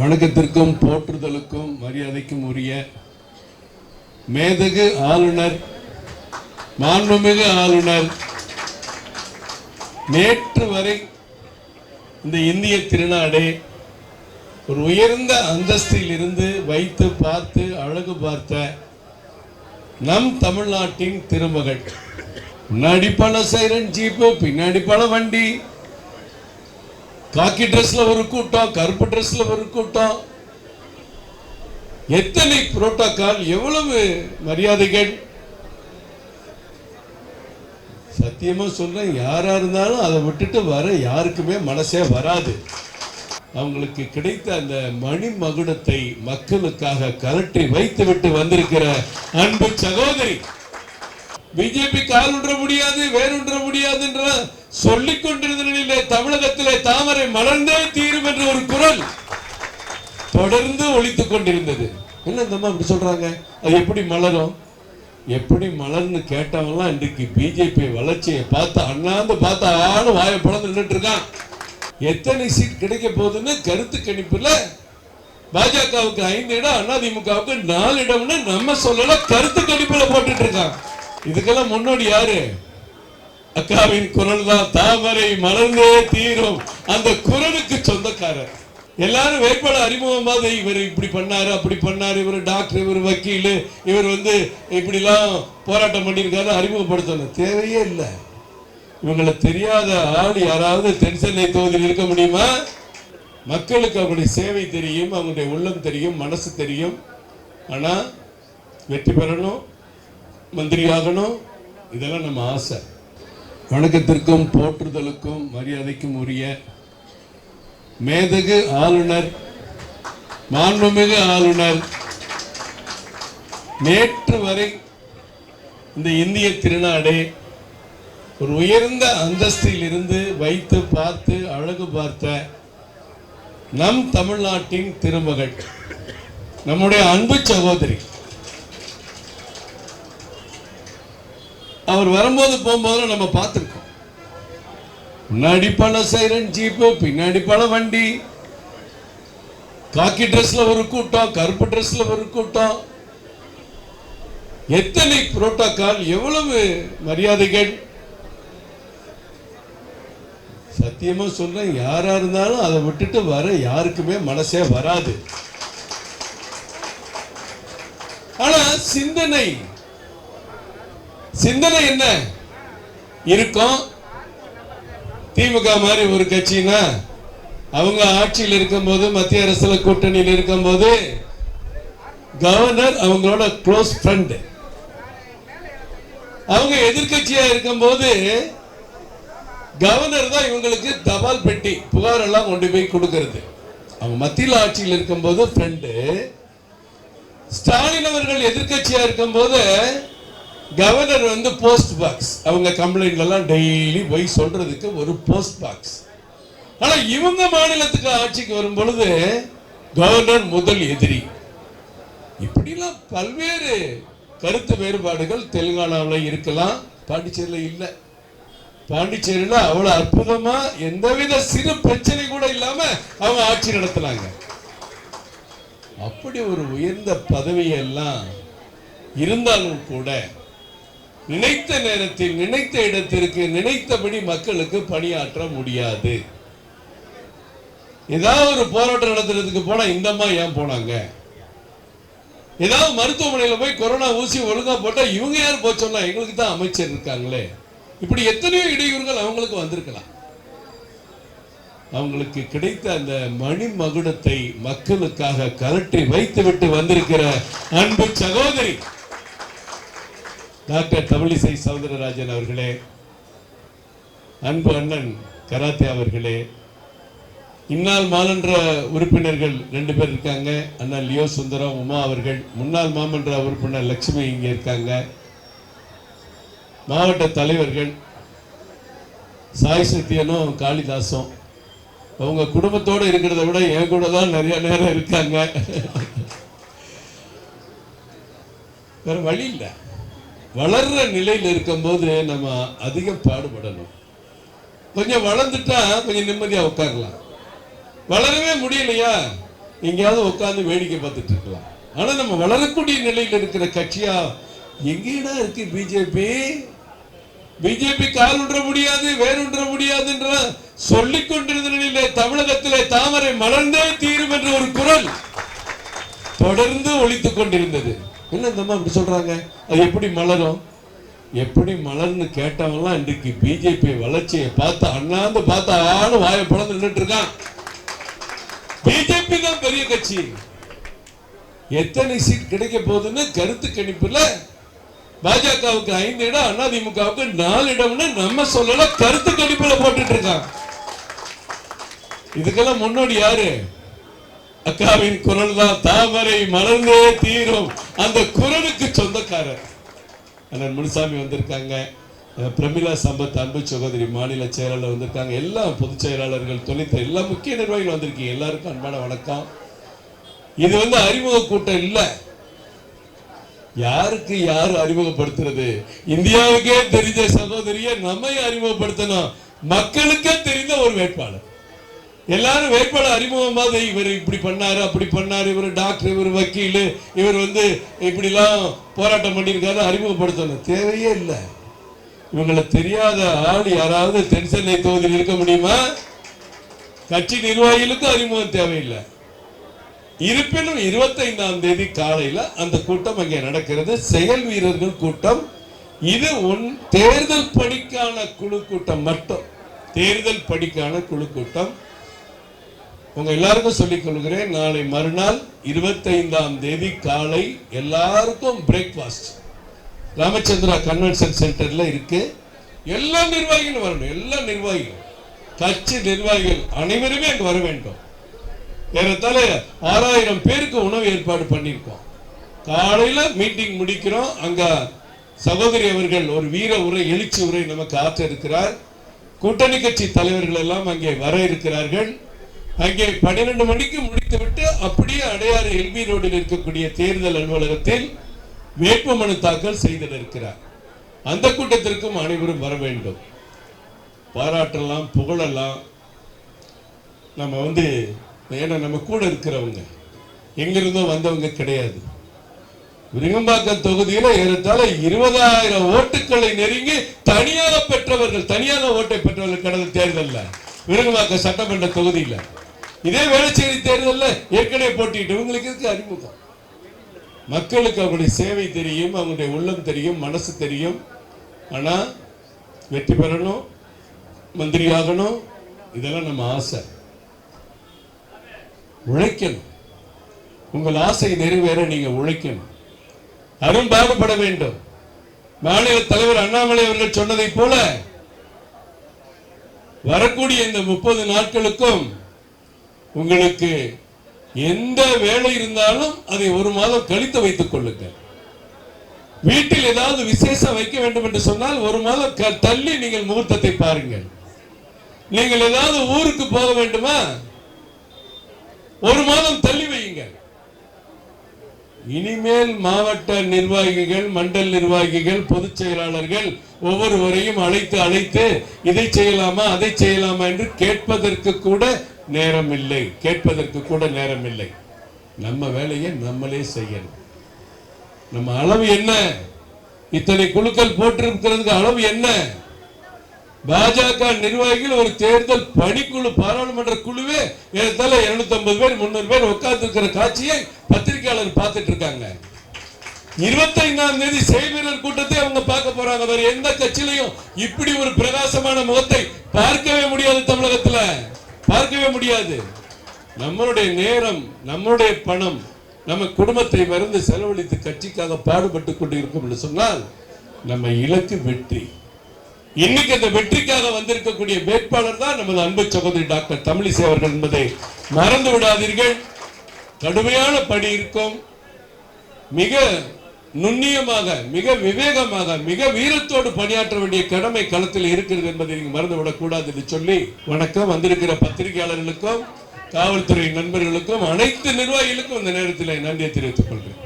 வணக்கத்திற்கும் போற்றுதலுக்கும் மரியாதைக்கும் உரிய மேதகு ஆளுநர் மாண்புமிகு ஆளுநர் நேற்று வரை இந்த இந்திய திருநாடே ஒரு உயர்ந்த அந்தஸ்தில் இருந்து வைத்து பார்த்து அழகு பார்த்த நம் தமிழ்நாட்டின் திருமகள். முன்னாடி பல சைரன் ஜீப்பு பின்னாடி பல வண்டி. காக்கி ட்ரெஸ்ல ஒரு கூட்டம் கருப்பு ட்ரெஸ்ல ஒரு கூட்டம். எத்தனை புரோட்டோகால் எவ்வளவு மரியாதைகள்? சத்தியமா சொல்றேன் யாரா இருந்தாலும் அதை விட்டுட்டு வர யாருக்குமே மனசே வராது. அவங்களுக்கு கிடைத்த அந்த மணி மகுடத்தை மக்களுக்காக கலட்டி வைத்து விட்டு வந்திருக்கிற அன்பு சகோதரி. பிஜேபி கால் முடியாது வேறுன்ற முடியாதுன்ற சொல்லிக் கொண்டிருந்த நிலையிலே தமிழகத்திலே தாமரை மலர்ந்தே தீரும் என்ற ஒரு குரல் தொடர்ந்து ஒழித்துக் கொண்டிருந்தது. என்ன இந்த அப்படி சொல்றாங்க? அது எப்படி மலரும்? எப்படி மலர்னு கேட்டவங்களாம் இன்றைக்கு பிஜேபி வளர்ச்சியை பார்த்து அண்ணாந்து பார்த்து ஆளும் வாயை பழந்து நின்றுட்டு இருக்கான். எத்தனை சீட் கிடைக்க போகுதுன்னு கருத்து கணிப்புல பாஜகவுக்கு ஐந்து இடம் அதிமுகவுக்கு நாலு இடம்னு நம்ம சொல்லல கருத்து கணிப்புல போட்டுட்டு இருக்கான். இதுக்கெல்லாம் முன்னோடி யாரு? அக்காவின் குரல் தான் தாமரை மலர்ந்தே தீரும். அந்த குரலுக்கு சொந்தக்காரர். எல்லாரும் வேட்பாளர் அறிமுகமாக இவர் இப்படி பண்ணாரு அப்படி பண்ணாரு. இவர் டாக்டர் இவர் வக்கீல் இவர் வந்து இப்படிலாம் போராட்டம் பண்ணியிருக்காரு அறிமுகப்படுத்தணும் தேவையே இல்லை. இவங்களை தெரியாத ஆள் யாராவது தென்சென்னை தொகுதியில் இருக்க முடியுமா? மக்களுக்கு அவங்களுடைய சேவை தெரியும் அவங்களுடைய உள்ளம் தெரியும் மனசு தெரியும். ஆனால் வெற்றி பெறணும் மந்திரி ஆகணும் இதெல்லாம் நம்ம ஆசை. வணக்கத்திற்கும் போற்றுதலுக்கும் மரியாதைக்கும் உரிய மேதகு ஆளுநர் மாண்புமிகு ஆளுநர். நேற்று வரை இந்த இந்திய திருநாடே ஒரு உயர்ந்த அந்தஸ்தில் இருந்து வைத்து பார்த்து அழகு பார்த்த நம் தமிழ்நாட்டின் திருமகள் நம்முடைய அன்பு சகோதரி அவர் வரும்போது போகும்போது நம்ம பார்த்துருக்கோம். முன்னாடி பல சைரன் ஜீப்பு பின்னாடி பல வண்டி. காக்கி ட்ரெஸ்ல ஒரு கூட்டம் கருப்பு ட்ரெஸ்ல ஒரு கூட்டம். எத்தனை புரோட்டோகால் எவ்வளவு மரியாதைகள். சத்தியமா சொல்றேன் யாரா இருந்தாலும் அதை விட்டுட்டு வர யாருக்குமே மனசே வராது. ஆனா சிந்தனை சிந்தனை என்ன? இருக்கும். திமுக மாதிரி ஒரு கட்சினா அவங்க ஆட்சியில் இருக்கும்போது மத்திய அரசுல கூட்டணியில் இருக்கும்போது கவர்னர் அவங்களோட க்ளோஸ் ஃப்ரெண்ட் அவங்க எதிர்க்கட்சியா இருக்கும்போது கவர்னர் தான் இவங்களுக்கு தபால் பெட்டி புகார் எல்லாம் கொண்டு போய் கொடுக்கறது. அவங்க மத்தியில் ஆட்சியில் இருக்கும்போது ஃப்ரெண்டு ஸ்டாலின் அவர்கள் எதிர்க்கட்சியா இருக்கும்போது கவர்னர் வந்து போஸ்ட் பாக்ஸ் அவங்க கம்ப்ளைண்ட் எல்லாம் டெய்லி போய் சொல்றதுக்கு ஒரு போஸ்ட் பாக்ஸ் ஆனா இவங்க மாநிலத்துக்கு ஆட்சிக்கு வரும் பொழுது கவர்னர் முதல் எதிரி. இப்படிலாம் பல்வேறு கருத்து வேறுபாடுகள் தெலுங்கானாவில் இருக்கலாம் பாண்டிச்சேரியில் இல்லை. பாண்டிச்சேரியில் அவ்வளோ அற்புதமாக எந்தவித சிறு பிரச்சனை கூட இல்லாமல் அவங்க ஆட்சி நடத்தினாங்க. அப்படி ஒரு உயர்ந்த பதவியெல்லாம் இருந்தாலும் கூட நினைத்த நேரத்தில் நினைத்த இடத்திற்கு நினைத்தபடி மக்களுக்கு பணியாற்ற முடியாது. ஏதாவது ஒரு போராட்டம் நடத்துறதுக்கு போனா இந்த அம்மா ஏன் போனாங்க? ஏதாவது மருத்துவமனையில போய் கொரோனா ஊசி ஒழுங்கா போட்டா இவங்க யார் போச்சோம்னா எங்களுக்கு தான் அமைச்சர் இருக்காங்களே? இப்படி எத்தனையோ இடையூறுகள் அவங்களுக்கு வந்திருக்கலாம். அவங்களுக்கு கிடைத்த அந்த மணி மகுடத்தை மக்களுக்காக கரட்டி வைத்து விட்டு வந்திருக்கிற அன்பு சகோதரி டாக்டர் தமிழிசை சவுந்தரராஜன் அவர்களே அன்பு அண்ணன் கராத்தே அவர்களே இந்நாள் மாமன்ற உறுப்பினர்கள் ரெண்டு பேர் இருக்காங்க. அண்ணா லியோ சுந்தரம் உமா அவர்கள் முன்னாள் மாமன்ற உறுப்பினர் லட்சுமி இங்கே இருக்காங்க. மாவட்ட தலைவர்கள் சாய் சத்தியனும் காளிதாசும். அவங்க குடும்பத்தோடு இருக்கிறத விட என் கூட தான் நிறைய நேரம் இருக்காங்க. வேற வழி இல்லை. வளர்ற நிலையில் இருக்கும்போது நம்ம அதிகம் பாடுபடணும். கொஞ்சம் வளர்ந்துட்டா கொஞ்சம் நிம்மதியா உட்காரலாம். வளரவே முடியலையா? எங்கேயாவது உட்கார்ந்து வேடிக்கை பார்த்துட்டு இருக்கலாம். ஆனா நம்ம வளரக்கூடிய நிலையில் இருக்கிற கட்சியா எங்கேடா இருக்கு பிஜேபி பிஜேபி கால் உன்ற முடியாது வேறுன்ற முடியாதுன்ற சொல்லிக் கொண்டிருந்த நிலையிலே தமிழகத்திலே தாமரை மலர்ந்தே தீரும் என்ற ஒரு குரல் தொடர்ந்து ஒழித்துக் கொண்டிருந்தது. என்ன தம்மா இப்படி சொல்றாங்க? அது எப்படி மலரும்? எப்படி மலர்னு கேட்டவன்லாம் இன்றைக்கு பிஜேபி வளர்ச்சியை பார்த்து அண்ணாந்து பார்த்து ஆளு வாயை பிளந்து நின்றுட்டு இருக்கான். பிஜேபி தான் பெரிய கட்சி. எத்தனை சீட் கிடைக்க போகுதுன்னு கருத்து கணிப்புல பாஜகவுக்கு ஐந்து இடம் அதிமுகவுக்கு நாலு இடம்னு நம்ம சொல்லல கருத்து கணிப்புல போட்டுட்டு இருக்கான். இதுக்கெல்லாம் முன்னோடி யாரு? அக்காவின் குரல் தான் தாமரை மலர்ந்தே தீரும். அந்த குரலுக்கு சொந்தக்காரர். அண்ணன் முனுசாமி வந்திருக்காங்க. பிரமிளா சம்பத் அன்பு சகோதரி மாநில செயலாளர் வந்திருக்காங்க. எல்லா பொதுச் செயலாளர்கள் துணைத்த எல்லா முக்கிய நிர்வாகிகள் வந்திருக்கீங்க. எல்லாருக்கும் அன்பான வணக்கம். இது வந்து அறிமுக கூட்டம் இல்ல. யாருக்கு யார் அறிமுகப்படுத்துறது? இந்தியாவுக்கே தெரிஞ்ச சகோதரியை நம்மை அறிமுகப்படுத்தணும். மக்களுக்கே தெரிந்த ஒரு வேட்பாளர். எல்லாரும் வேட்பாளர் அறிமுகமாக இவர் இப்படி பண்ணாரு அப்படி பண்ணாரு இவர் டாக்டர் இவர் வக்கீல் இவர் வந்து இப்படிலாம் போராட்டம் பண்ணியிருக்காரு அறிமுகப்படுத்தணும். தேவையே இல்லை. இவங்களை தெரியாத ஆள் யாராவது தென்சென்னை தொகுதியில் இருக்க முடியுமா? கட்சி நிர்வாகிகளுக்கும் அறிமுகம் தேவையில்லை. இருப்பினும் இருபத்தைந்தாம் தேதி காலையில அந்த கூட்டம் அங்கே நடக்கிறது. செயல் வீரர்கள் கூட்டம். இது உன் தேர்தல் பணிக்கான குழு கூட்டம் மட்டும். தேர்தல் படிக்கான குழு கூட்டம். உங்க எல்லாருக்கும் சொல்லிக் கொள்கிறேன் நாளை மறுநாள் இருபத்தைந்தாம் தேதி காலை எல்லாருக்கும் பிரேக்ஃபாஸ்ட் ராமச்சந்திரா கன்வென்ஷன் சென்டர்ல இருக்கு. எல்லா நிர்வாகிகளும் வரணும் எல்லா நிர்வாகிகள் கட்சி நிர்வாகிகள் அனைவருமே அங்கே வர வேண்டும். ஏறத்தால ஆறாயிரம் பேருக்கு உணவு ஏற்பாடு பண்ணியிருக்கோம். காலையில மீட்டிங் முடிக்கிறோம். அங்க சகோதரி அவர்கள் ஒரு வீர உரை எழுச்சி உரை நமக்கு ஆற்ற இருக்கிறார் கூட்டணி கட்சி தலைவர்கள் எல்லாம் அங்கே வர இருக்கிறார்கள். அங்கே பன்னிரண்டு மணிக்கு முடித்துவிட்டு அப்படியே அடையாறு எல்பி ரோடில் இருக்கக்கூடிய தேர்தல் அலுவலகத்தில் வேட்புமனு தாக்கல் செய்திருக்கிறார் அந்த கூட்டத்திற்கும் அனைவரும் வர வேண்டும். பாராட்டலாம் புகழலாம். நம்ம வந்து ஏன்னா நம்ம கூட இருக்கிறவங்க. எங்கிருந்தோ வந்தவங்க கிடையாது. விருங்கம்பாக்கம் தொகுதியில ஏறத்தாழ இருபதாயிரம் ஓட்டுக்களை நெருங்கி தனியாக பெற்றவர்கள் தனியாக ஓட்டை பெற்றவர்கள் கடந்த தேர்தலில். விருங்கம்பாக்கம் சட்டமன்ற தொகுதியில. இதே வேளச்சேரி தேர்தலில் ஏற்கனவே போட்டிட்டு உங்களுக்கு இருக்கு அறிமுகம்? மக்களுக்கு அவங்களுடைய சேவை தெரியும் அவங்களுடைய உள்ளம் தெரியும் மனசு தெரியும். ஆனால் வெற்றி பெறணும் மந்திரி ஆகணும் இதெல்லாம் நம்ம ஆசை. உழைக்கணும். உங்கள் ஆசை நிறைவேற நீங்க உழைக்கணும். அரும்பாடுபட வேண்டும். மாநில தலைவர் அண்ணாமலை அவர்கள் சொன்னதை போல வரக்கூடிய இந்த முப்பது நாட்களுக்கும் உங்களுக்கு எந்த வேலை இருந்தாலும் அதை ஒரு மாதம் கழித்து வைத்துக் கொள்ளுங்கள். வீட்டில் ஏதாவது விசேஷம் வைக்க வேண்டும் என்று சொன்னால் ஒரு மாதம் தள்ளி நீங்கள் முகூர்த்தத்தை பாருங்கள். நீங்கள் ஏதாவது ஊருக்கு போக வேண்டுமா? ஒரு மாதம் தள்ளி வையுங்கள். இனிமேல் மாவட்ட நிர்வாகிகள் மண்டல் நிர்வாகிகள் பொதுச் செயலாளர்கள் ஒவ்வொருவரையும் அழைத்து அழைத்து இதை செய்யலாமா அதை செய்யலாமா என்று கேட்பதற்கு கூட நேரம் இல்லை கேட்பதற்கு கூட நேரம் இல்லை நம்ம வேலையை நம்மளே செய்யணும். நம்ம அளவு என்ன? இத்தனை குழுக்கள் போட்டிருக்கிறதுக்கு அளவு என்ன? பாஜக நிர்வாகிகள் ஒரு தேர்தல் பணிக்குழு பாராளுமன்ற குழுவே ஏறத்தால இருநூத்தி ஐம்பது பேர் முன்னூறு பேர் உட்கார்ந்து இருக்கிற காட்சியை பத்திரிகையாளர் பார்த்துட்டு இருக்காங்க. இருபத்தைந்தாம் தேதி செய்வீரர் கூட்டத்தை அவங்க பார்க்க போறாங்க. வேற எந்த கட்சியிலையும் இப்படி ஒரு பிரகாசமான முகத்தை பார்க்கவே முடியாது தமிழகத்துல. பார்க்கவே முடியாது. நம்மளுடைய நேரம் நம்மளுடைய பணம் நம்ம குடும்பத்தை மறந்து செலவழித்து கட்சிக்காக பாடுபட்டு கொண்டு இருக்கும் என்று சொன்னால் நம்ம இலக்கு வெற்றி. இன்னைக்கு அந்த வெற்றிக்காக வந்திருக்கக்கூடிய வேட்பாளர் தான் நமது அன்பு சகோதரி டாக்டர் தமிழிசை அவர்கள் என்பதை மறந்து விடாதீர்கள் கடுமையான பணி இருக்கும். மிக நுண்ணியமாக மிக விவேகமாக மிக வீரத்தோடு பணியாற்ற வேண்டிய கடமை களத்தில் இருக்கிறது என்பதை நீங்க மறந்துவிடக் கூடாது என்று சொல்லி வணக்கம். வந்திருக்கிற பத்திரிகையாளர்களுக்கும் காவல்துறை நண்பர்களுக்கும் அனைத்து நிர்வாகிகளுக்கும் இந்த நேரத்தில் நன்றியை தெரிவித்துக் கொள்கிறேன்.